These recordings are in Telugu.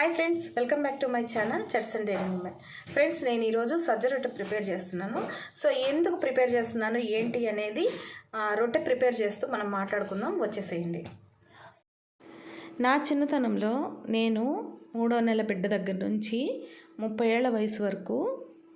Hi friends welcome back to my channel chores and diary moment friends నేను ఈరోజు సజ్జ రొట్టె ప్రిపేర్ చేస్తున్నాను. సో ఎందుకు ప్రిపేర్ చేస్తున్నాను ఏంటి అనేది ఆ, రొట్టె ప్రిపేర్ చేస్తూ మనం మాట్లాడుకుందాం. వచ్చేసేయండి. నా చిన్నతనంలో నేను మూడో నెల బిడ్డ దగ్గర నుంచి ముప్పై ఏళ్ళ వయసు వరకు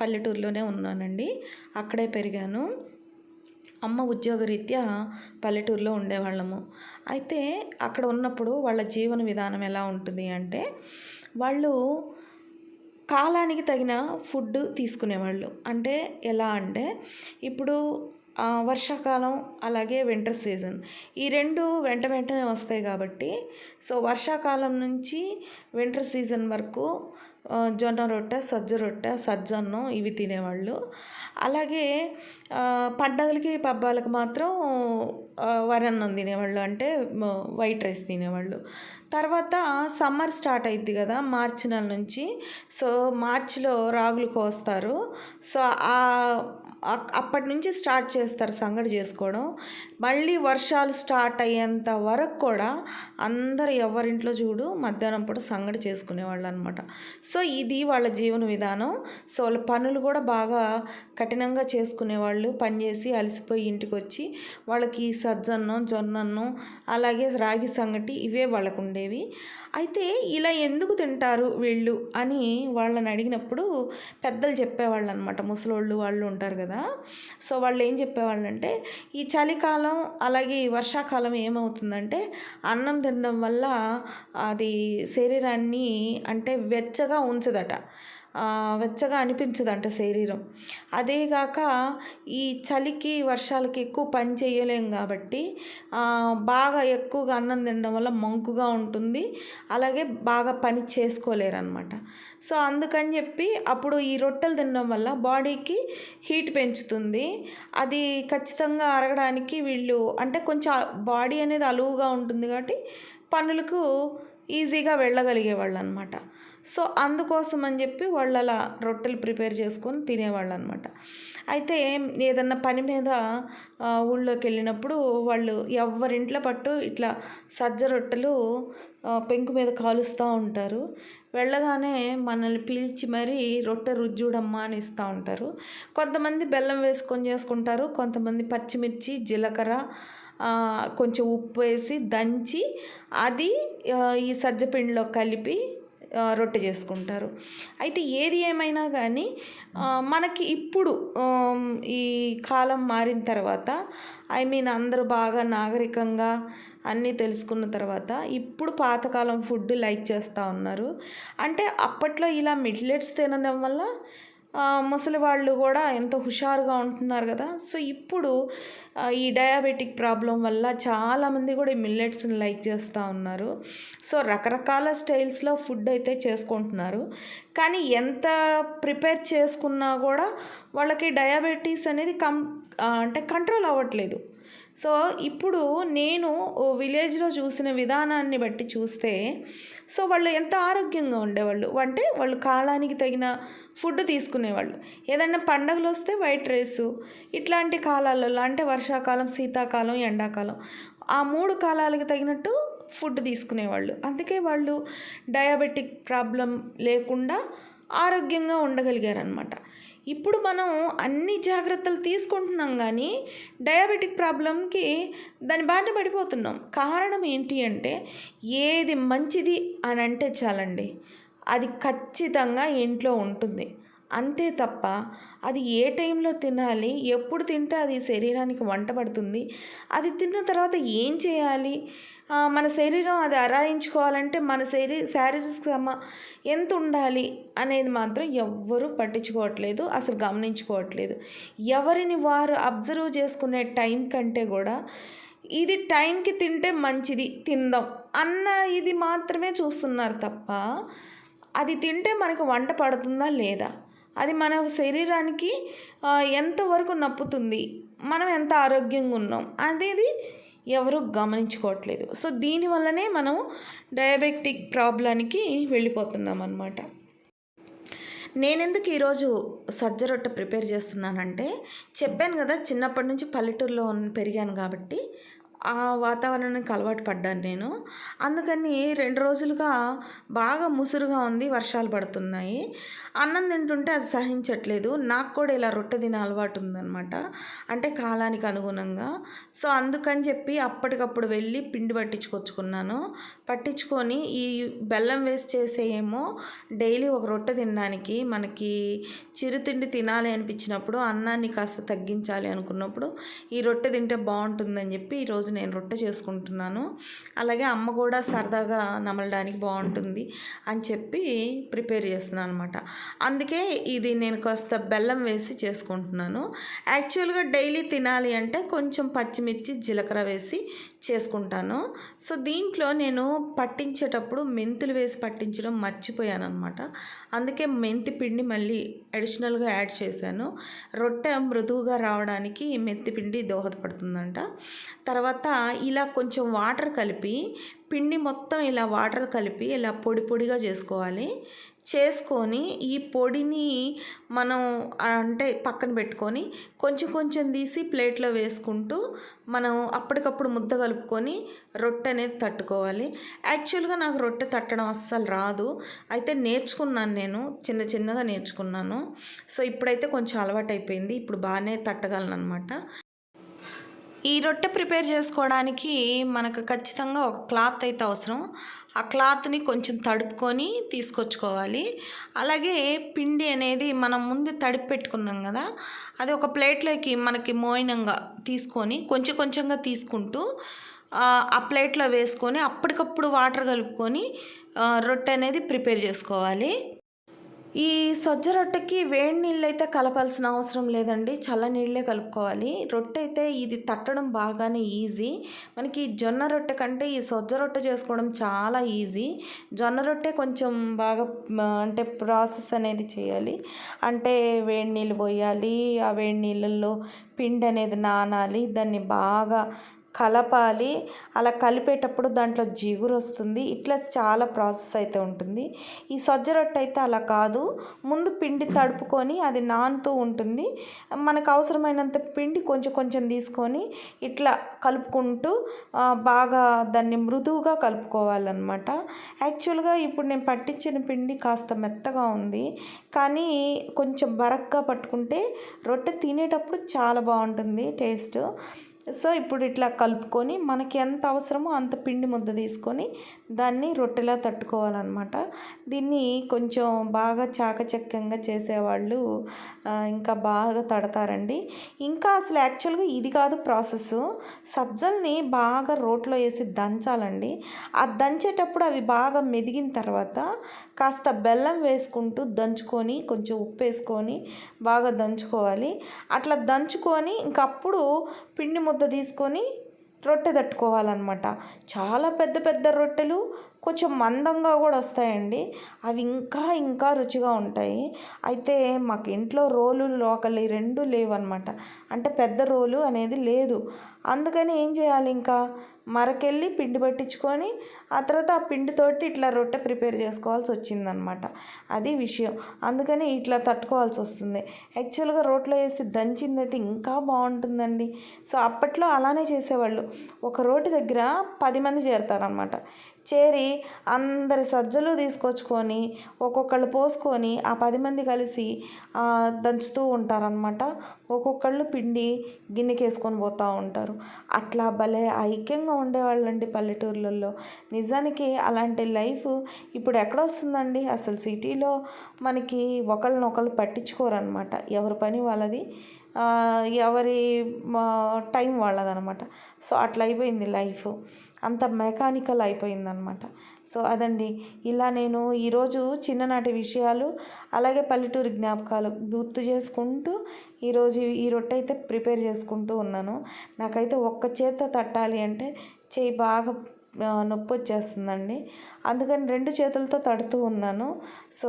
పల్లెటూరులోనే ఉన్నానండి. అక్కడే పెరిగాను. అమ్మ ఉద్యోగరీత్యా పల్లెటూరులో ఉండేవాళ్ళము. అయితే అక్కడ ఉన్నప్పుడు వాళ్ళ జీవన విధానం ఎలా ఉంటుంది అంటే వాళ్ళు కాలానికి తగిన ఫుడ్ తీసుకునేవాళ్ళు. అంటే ఎలా అంటే ఇప్పుడు వర్షాకాలం అలాగే వింటర్ సీజన్ ఈ రెండు వెంట వెంటనే వస్తాయి కాబట్టి సో వర్షాకాలం నుంచి వింటర్ సీజన్ వరకు జొన్న రొట్టె సజ్జ రొట్టె సజ్జన్నం ఇవి తినేవాళ్ళు. అలాగే పండగలకి పబ్బాలకు మాత్రం వరన్నం తినేవాళ్ళు. అంటే వైట్ రైస్ తినేవాళ్ళు. తర్వాత సమ్మర్ స్టార్ట్ అయింది కదా మార్చి నెల నుంచి. సో మార్చిలో రాగులు కోస్తారు. సో ఆ అప్పటి నుంచి స్టార్ట్ చేస్తారు సంగడి చేసుకోవడం. మళ్ళీ వర్షాలు స్టార్ట్ అయ్యేంత వరకు కూడా అందరు ఎవరింట్లో చూడు మధ్యాహ్నం పూట సంగడి చేసుకునేవాళ్ళు అనమాట సో ఇది వాళ్ళ జీవన విధానం. సో వాళ్ళ పనులు కూడా బాగా కఠినంగా చేసుకునేవాళ్ళు. పనిచేసి అలసిపోయి ఇంటికి వచ్చి వాళ్ళకి సజ్జన్నం జొన్నన్నం అలాగే రాగి సంగటి ఇవే వాళ్ళకు ఉండేవి. అయితే ఇలా ఎందుకు తింటారు వీళ్ళు అని వాళ్ళని అడిగినప్పుడు పెద్దలు చెప్పేవాళ్ళు అనమాట ముసలోళ్ళు వాళ్ళు ఉంటారు కదా సో వాళ్ళు ఏం చెప్పేవాళ్ళు అంటే ఈ చలికాలం అలాగే ఈ వర్షాకాలం ఏమవుతుందంటే అన్నం తినడం వల్ల అది శరీరాన్ని అంటే వెచ్చగా ఉంచదట. వెచ్చగా అనిపించదంట శరీరం. అదేగాక ఈ చలికి వర్షాలకి ఎక్కువ పని చేయలేం కాబట్టి బాగా ఎక్కువగా అన్నం తినడం వల్ల మంకుగా ఉంటుంది. అలాగే బాగా పని చేసుకోలేరు అనమాట సో అందుకని చెప్పి అప్పుడు ఈ రొట్టెలు తినడం వల్ల బాడీకి హీట్ పెంచుతుంది. అది ఖచ్చితంగా అరగడానికి వీళ్ళు అంటే కొంచెం బాడీ అనేది అలువుగా ఉంటుంది కాబట్టి పనులకు ఈజీగా వెళ్ళగలిగేవాళ్ళు అనమాట సో అందుకోసం అని చెప్పి వాళ్ళు అలా రొట్టెలు ప్రిపేర్ చేసుకొని తినేవాళ్ళు అనమాట అయితే ఏదన్నా పని మీద ఊళ్ళోకి వెళ్ళినప్పుడు వాళ్ళు ఎవరింట్లో పట్టు ఇట్లా సజ్జ రొట్టెలు పెంకు మీద కాలుస్తూ ఉంటారు. వెళ్ళగానే మనల్ని పీల్చి మరీ రొట్టె రుజ్జుడమ్మా అని ఇస్తూ ఉంటారు. కొంతమంది బెల్లం వేసుకొని చేసుకుంటారు కొంతమంది పచ్చిమిర్చి జీలకర్ర కొంచెం ఉప్పు వేసి దంచి అది ఈ సజ్జపిండిలో కలిపి రొట్టె చేసుకుంటారు. అయితే ఏది ఏమైనా కానీ మనకి ఇప్పుడు ఈ కాలం మారిన తర్వాత ఐ మీన్ అందరూ బాగా నాగరికంగా అన్నీ తెలుసుకున్న తర్వాత ఇప్పుడు పాతకాలం ఫుడ్ లైక్ చేస్తూ ఉన్నారు. అంటే అప్పట్లో ఇలా మిడ్లెట్స్ తినడం వల్ల ముసలి వాళ్ళు కూడా ఎంతో హుషారుగా ఉంటున్నారు కదా. సో ఇప్పుడు ఈ డయాబెటిక్ ప్రాబ్లం వల్ల చాలామంది కూడా ఈ మిల్లెట్స్ని లైక్ చేస్తూ ఉన్నారు. సో రకరకాల స్టైల్స్లో ఫుడ్ అయితే చేసుకుంటున్నారు. కానీ ఎంత ప్రిపేర్ చేసుకున్నా కూడా వాళ్ళకి డయాబెటీస్ అనేది కం అంటే కంట్రోల్ అవ్వట్లేదు. సో ఇప్పుడు నేను ఓ విలేజ్లో చూసిన విధానాన్ని బట్టి చూస్తే సో వాళ్ళు ఎంత ఆరోగ్యంగా ఉండేవాళ్ళు? అంటే వాళ్ళు కాలానికి తగిన ఫుడ్ తీసుకునేవాళ్ళు. ఏదైనా పండగలు వస్తే వైట్ రైస్ ఇట్లాంటి కాలాలలో అంటే వర్షాకాలం శీతాకాలం ఎండాకాలం ఆ మూడు కాలాలకు తగినట్టు ఫుడ్ తీసుకునేవాళ్ళు. అందుకే వాళ్ళు డయాబెటిక్ ప్రాబ్లం లేకుండా ఆరోగ్యంగా ఉండగలిగారనమాట ఇప్పుడు మనం అన్ని జాగ్రత్తలు తీసుకుంటున్నాం కానీ డయాబెటిక్ ప్రాబ్లంకి దాని బారిన పడిపోతున్నాం. కారణం ఏంటి అంటే ఏది మంచిది అని అంటే చాలండి. అది ఖచ్చితంగా ఇంట్లో ఉంటుంది. అంతే తప్ప అది ఏ టైంలో తినాలి ఎప్పుడు తింటే అది శరీరానికి వంట పడుతుంది అది తిన్న తర్వాత ఏం చేయాలి మన శరీరం అది అరాయించుకోవాలంటే మన శరీ శారీరక శ్రమ ఎంత ఉండాలి అనేది మాత్రం ఎవ్వరూ పట్టించుకోవట్లేదు అసలు గమనించుకోవట్లేదు. ఎవరిని వారు అబ్జర్వ్ చేసుకునే టైం కంటే కూడా ఇది టైంకి తింటే మంచిది తిందాం అన్న ఇది మాత్రమే చూస్తున్నారు తప్ప అది తింటే మనకు వంట పడుతుందా లేదా? అది మన శరీరానికి ఎంతవరకు నప్పుతుంది? మనం ఎంత ఆరోగ్యంగా ఉన్నాం? అనేది ఎవరు గమనించుకోవట్లేదు. సో దీనివల్లనే మనం డయాబెటిక్ ప్రాబ్లానికి వెళ్ళిపోతున్నాం అనమాట నేనెందుకు ఈరోజు సజ్జ రొట్టె ప్రిపేర్ చేస్తున్నానంటే చెప్పాను కదా చిన్నప్పటి నుంచి పల్లెటూరులో పెరిగాను కాబట్టి ఆ వాతావరణానికి అలవాటు పడ్డాను నేను. అందుకని రెండు రోజులుగా బాగా ముసురుగా ఉంది వర్షాలు పడుతున్నాయి. అన్నం తింటుంటే అది సహించట్లేదు. నాకు కూడా ఇలా రొట్టె తినే అలవాటు ఉందన్నమాట. అంటే కాలానికి అనుగుణంగా. సో అందుకని చెప్పి అప్పటికప్పుడు వెళ్ళి పిండి పట్టించుకొచ్చుకున్నాను. పట్టించుకొని ఈ బెల్లం వేసి చేసే ఏమో డైలీ ఒక రొట్టె తినడానికి మనకి చిరుతిండి తినాలి అనిపించినప్పుడు అన్నాన్ని కాస్త తగ్గించాలి అనుకున్నప్పుడు ఈ రొట్టె తింటే బాగుంటుందని చెప్పి ఈరోజు నేను రొట్టె చేసుకుంటున్నాను. అలాగే అమ్మ కూడా సరదాగా నమలడానికి బాగుంటుంది అని చెప్పి ప్రిపేర్ చేస్తున్నాను అనమాట అందుకే ఇది నేను కాస్త బెల్లం వేసి చేసుకుంటున్నాను. యాక్చువల్గా డైలీ తినాలి అంటే కొంచెం పచ్చిమిర్చి జీలకర్ర వేసి చేసుకుంటాను. సో దీంట్లో నేను పట్టించేటప్పుడు మెంతులు వేసి పట్టించడం మర్చిపోయాను అనమాట అందుకే మెంతి పిండి మళ్ళీ అడిషనల్గా యాడ్ చేశాను. రొట్టె మృదువుగా రావడానికి మెంతి పిండి దోహదపడుతుందంట. తర్వాత ఇలా కొంచెం వాటర్ కలిపి పిండి మొత్తం ఇలా వాటర్ కలిపి ఇలా పొడి పొడిగా చేసుకోవాలి. చేసుకొని ఈ పొడిని మనం అంటే పక్కన పెట్టుకొని కొంచెం కొంచెం తీసి ప్లేట్లో వేసుకుంటూ మనం అప్పటికప్పుడు ముద్ద కలుపుకొని రొట్టె అనేది తట్టుకోవాలి. యాక్చువల్గా నాకు రొట్టె తట్టడం అస్సలు రాదు. అయితే నేర్చుకున్నాను నేను చిన్న చిన్నగా నేర్చుకున్నాను. సో ఇప్పుడైతే కొంచెం అలవాటు అయిపోయింది ఇప్పుడు బాగానే తట్టగలను అనమాట ఈ రొట్టె ప్రిపేర్ చేసుకోవడానికి మనకు ఖచ్చితంగా ఒక క్లాత్ అయితే అవసరం. ఆ క్లాత్ని కొంచెం తడుపుకొని తీసుకొచ్చుకోవాలి. అలాగే పిండి అనేది మనం ముందు తడిపి పెట్టుకున్నాం కదా అది ఒక ప్లేట్లోకి మనకి మోయినంగా తీసుకొని కొంచెం కొంచెంగా తీసుకుంటూ ఆ ప్లేట్లో వేసుకొని అప్పటికప్పుడు వాటర్ కలుపుకొని రొట్టె అనేది ప్రిపేర్ చేసుకోవాలి. ఈ సజ్జ రొట్టెకి వేడి నీళ్ళు అయితే కలపాల్సిన అవసరం లేదండి. చల్ల నీళ్ళే కలుపుకోవాలి. రొట్టె అయితే ఇది తట్టడం బాగానే ఈజీ. మనకి జొన్న రొట్టె కంటే ఈ సజ్జ రొట్టె చేసుకోవడం చాలా ఈజీ. జొన్న రొట్టె కొంచెం బాగా అంటే ప్రాసెస్ అనేది చేయాలి. అంటే వేడి నీళ్ళు పోయాలి. ఆ వేడి నీళ్ళల్లో పిండి అనేది నానాలి. దాన్ని బాగా కలపాలి. అలా కలిపేటప్పుడు దాంట్లో జిగురు వస్తుంది. ఇట్లా చాలా ప్రాసెస్ అయితే ఉంటుంది. ఈ సజ్జ రొట్టె అయితే అలా కాదు. ముందు పిండి తడుపుకొని అది నానుతూ ఉంటుంది. మనకు అవసరమైనంత పిండి కొంచెం కొంచెం తీసుకొని ఇట్లా కలుపుకుంటూ బాగా దాన్ని మృదువుగా కలుపుకోవాలన్నమాట. యాక్చువల్గా ఇప్పుడు నేను పట్టించిన పిండి కాస్త మెత్తగా ఉంది. కానీ కొంచెం బరక్గా పట్టుకుంటే రొట్టె తినేటప్పుడు చాలా బాగుంటుంది టేస్ట్. సో ఇప్పుడు ఇట్లా కలుపుకొని మనకి ఎంత అవసరమో అంత పిండి ముద్ద తీసుకొని దాన్ని రొట్టెలా తట్టుకోవాలన్నమాట. దీన్ని కొంచెం బాగా చాకచక్యంగా చేసేవాళ్ళు ఇంకా బాగా తడతారండి. ఇంకా అసలు యాక్చువల్గా ఇది కాదు ప్రాసెస్ సజ్జల్ని బాగా రోట్లో వేసి దంచాలండి. ఆ దంచేటప్పుడు అవి బాగా మెదిగిన తర్వాత కాస్త బెల్లం వేసుకుంటూ దంచుకొని కొంచెం ఉప్పు వేసుకొని బాగా దంచుకోవాలి. అట్లా దంచుకొని ఇంకప్పుడు పిండి ముద్ద తీసుకొని రొట్టె తట్టుకోవాలన్నమాట. చాలా పెద్ద పెద్ద రొట్టెలు కొంచెం మందంగా కూడా వస్తాయండి. అవి ఇంకా ఇంకా రుచిగా ఉంటాయి. అయితే మాకు ఇంట్లో రోలు లోకలి రెండు లేవన్నమాట. అంటే పెద్ద రోలు అనేది లేదు. అందుకని ఏం చేయాలి ఇంకా? మరకెళ్ళి పిండి పట్టించుకొని ఆ తర్వాత ఆ పిండితోటి ఇట్లా రొట్టె ప్రిపేర్ చేసుకోవాల్సి వచ్చిందనమాట అది విషయం. అందుకని ఇట్లా తట్టుకోవాల్సి వస్తుంది. యాక్చువల్గా రోట్లో వేసి దంచిందైతే ఇంకా బాగుంటుందండి. సో అప్పట్లో అలానే చేసేవాళ్ళు. ఒక రోటి దగ్గర పది మంది చేరతారనమాట చేరి అందరి సజ్జలు తీసుకొచ్చుకొని ఒక్కొక్కళ్ళు పోసుకొని ఆ పది మంది కలిసి దంచుతూ ఉంటారనమాట ఒక్కొక్కళ్ళు పిండి గిన్నెకి వేసుకొని పోతూ ఉంటారు. అట్లా భలే ఐక్యంగా ఉండేవాళ్ళండి పల్లెటూర్లలో. నిజానికి అలాంటి లైఫ్ ఇప్పుడు ఎక్కడ వస్తుందండి అసలు సిటీలో మనకి ఒకళ్ళనొకళ్ళు పట్టించుకోరనమాట ఎవరి పని వాళ్ళది ఎవరి టైం వాళ్ళదనమాట సో అట్లా అయిపోయింది లైఫ్. అంత మెకానికల్ అయిపోయిందనమాట. సో అదండి. ఇలా నేను ఈరోజు చిన్ననాటి విషయాలు అలాగే పల్లెటూరి జ్ఞాపకాలు గుర్తు చేసుకుంటూ ఈరోజు ఈ రొట్టె అయితే ప్రిపేర్ చేసుకుంటూ ఉన్నాను. నాకైతే ఒక్క చేత్తో తట్టాలి అంటే చేయి బాగా నొప్పి వచ్చేస్తుందండి అందుకని రెండు చేతులతో తడుతూ ఉన్నాను. సో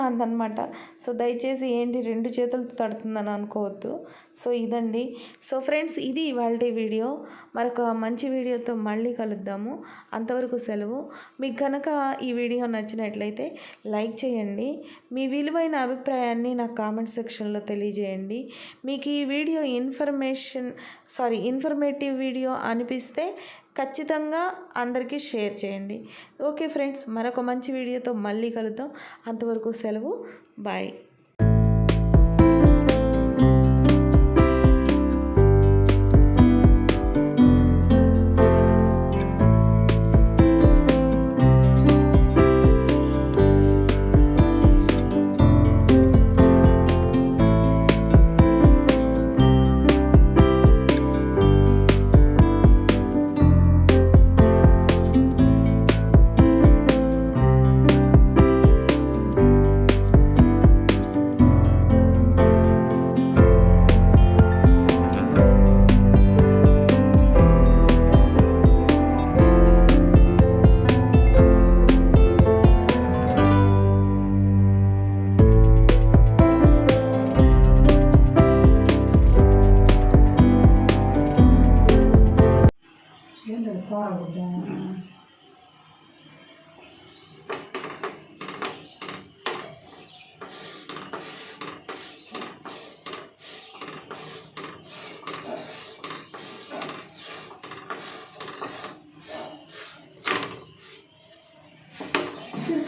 అందనమాట సో దయచేసి ఏంటి రెండు చేతులతో తడుతుందని అనుకోవద్దు. సో ఇదండి. సో ఫ్రెండ్స్ ఇది ఇవాళ వీడియో. మరొక మంచి వీడియోతో మళ్ళీ కలుద్దాము. అంతవరకు సెలవు. మీకు కనుక ఈ వీడియో నచ్చినట్లయితే లైక్ చేయండి. మీ విలువైన అభిప్రాయాన్ని నాకు కామెంట్ సెక్షన్లో తెలియజేయండి. మీకు ఈ video information sorry informative video అనిపిస్తే ఖచ్చితంగా అందరికీ షేర్ చేయండి. ఓకే ఫ్రెండ్స్ మరొక మంచి వీడియోతో మళ్ళీ కలుద్దాం. అంతవరకు సెలవు. బాయ్.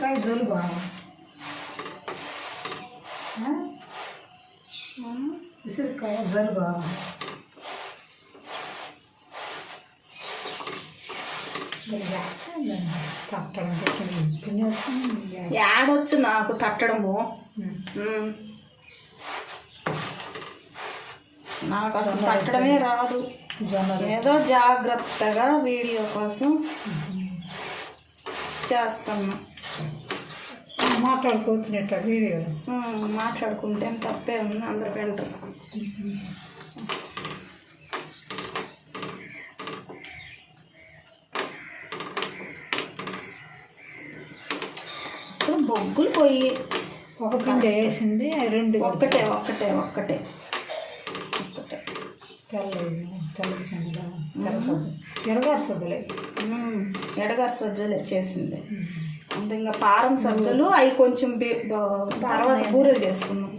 ఉసిరికాయ జలుబా ఆ? ఆ? ఉసిరికాయ తప్పడం తినేస్తుంది యాడొచ్చు నాకు తట్టడము. నాకు అసలు తట్టడమే రాదు. ఏదో జాగ్రత్తగా వీడియో కోసం మాట్లాడుకోవచ్చినట్ట వీడియోలు మ్మ్. మాట్లాడుకుంటే తప్పే ఉంది అందరు వింటారు. అసలు బొగ్గులు పోయి ఒక పిండి వేసింది రెండు ఒక్కటే ఒక్కటే ఒక్కటే. ఒక్కటే. తెల్ల తెల్ల చెందులు తెల్ల సొద్దు. ఎరగారు సొద్దులే. ఎడగారు సజ్జలే చేసింది. అంతే ఇంకా పారం సజ్జలు అవి కొంచెం తర్వాత బూరెలు చేసుకున్నాం.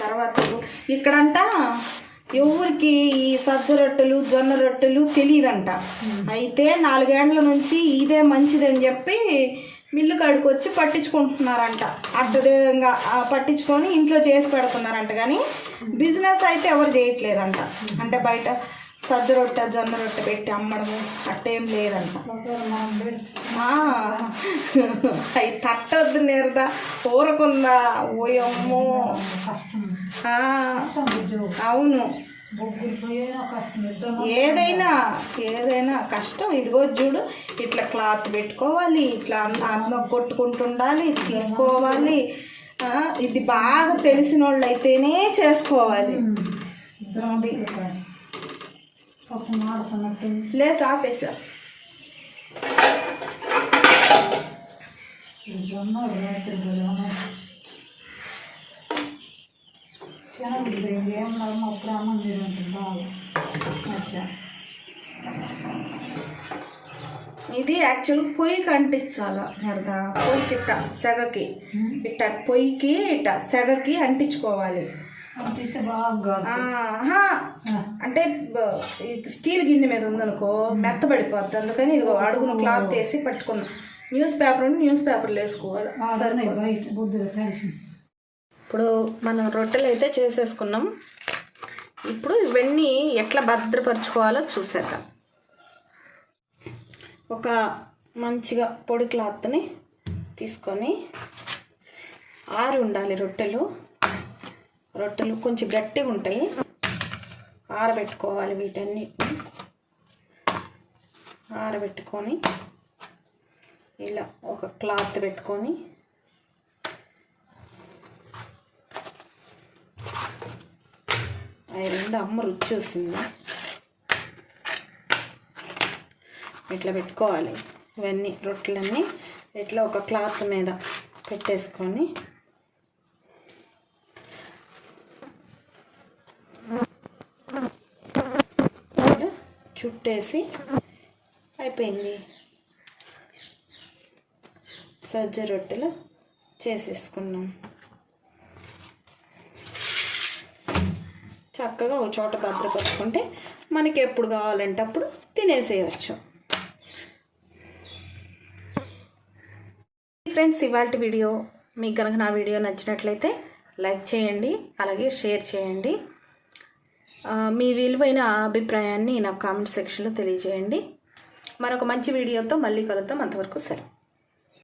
తర్వాత ఇక్కడంట ఎవరికి ఈ సజ్జ రొట్టెలు జొన్న రొట్టెలు తెలియదంట అయితే నాలుగేండ్ల నుంచి ఇదే మంచిదని చెప్పి మిల్లు కాడికి వచ్చి పట్టించుకుంటున్నారంట ఆ, పట్టించుకొని ఇంట్లో చేసి పెడుతున్నారంట. కానీ బిజినెస్ అయితే ఎవరు చేయట్లేదంట. అంటే బయట సజ్జ రొట్టె జొన్న రొట్టె పెట్టి అమ్మడము. అట్టేం లేదంట అవి తట్టొద్దు నేరదా? ఊరకుందా ఓయమ్మో. అవును. ఏదైనా ఏదైనా కష్టం. ఇదిగో చూడు ఇట్లా క్లాత్ పెట్టుకోవాలి ఇట్లా అన్న కొట్టుకుంటుండాలి తీసుకోవాలి. ఇది బాగా తెలిసిన వాళ్ళు అయితేనే చేసుకోవాలి పప్పు మాడుతున్నట్టు లేదు ఆపేసా జొన్న తినబుద్ది ఏం లాభం అప్పుడు అన్నం బాగా అట్లా ఇది యాక్చువల్ పొయ్యికి అంటించాల నెరదా పొయ్యికి ఇట్ట సెగకి. ఇట్ట పొయ్యికి ఇట్ట సెగకి అంటించుకోవాలి. అంటిస్తే బాగా. అంటే స్టీల్ గిన్నె మీద ఉందనుకో మెత్తబడిపోద్ది. అందుకని ఇదిగో అడుగున క్లాత్ వేసి పట్టుకున్నా. న్యూస్ పేపర్ ఉండి న్యూస్ పేపర్లు వేసుకోవాలి. ఇప్పుడు మనం రొట్టెలు అయితే చేసేసుకున్నాం. ఇప్పుడు ఇవన్నీ ఎట్లా భద్రపరచుకోవాలో చూసేద్దాం. ఒక మంచిగా పొడి క్లాత్ని తీసుకొని ఆరి ఉండాలి రొట్టెలు. రొట్టెలు కొంచెం గట్టిగా ఉంటాయి ఆరబెట్టుకోవాలి వీటన్నిటిని ఆరబెట్టుకొని ఇలా ఒక క్లాత్ పెట్టుకొని అవి రెండు అమ్మ రుచి చూసింది. ఇట్లా పెట్టుకోవాలి. ఇవన్నీ రొట్టెలన్నీ ఇట్లా ఒక క్లాత్ మీద పెట్టేసుకొని ఇలా చుట్టేసి అయిపోయింది. సజ్జ రొట్టెలు చేసేసుకున్నాం. చక్కగా ఒక చోట భద్రపరుచుకుంటే మనకి ఎప్పుడు కావాలంటే అప్పుడు తినేసేయచ్చు. ఫ్రెండ్స్ ఇవాళ వీడియో మీకు కనుక నా వీడియో నచ్చినట్లయితే లైక్ చేయండి అలాగే షేర్ చేయండి. మీ విలువైన అభిప్రాయాన్ని నాకు కామెంట్ సెక్షన్లో తెలియజేయండి. మరొక మంచి వీడియోతో మళ్ళీ కలుద్దాం. అంతవరకు సరే.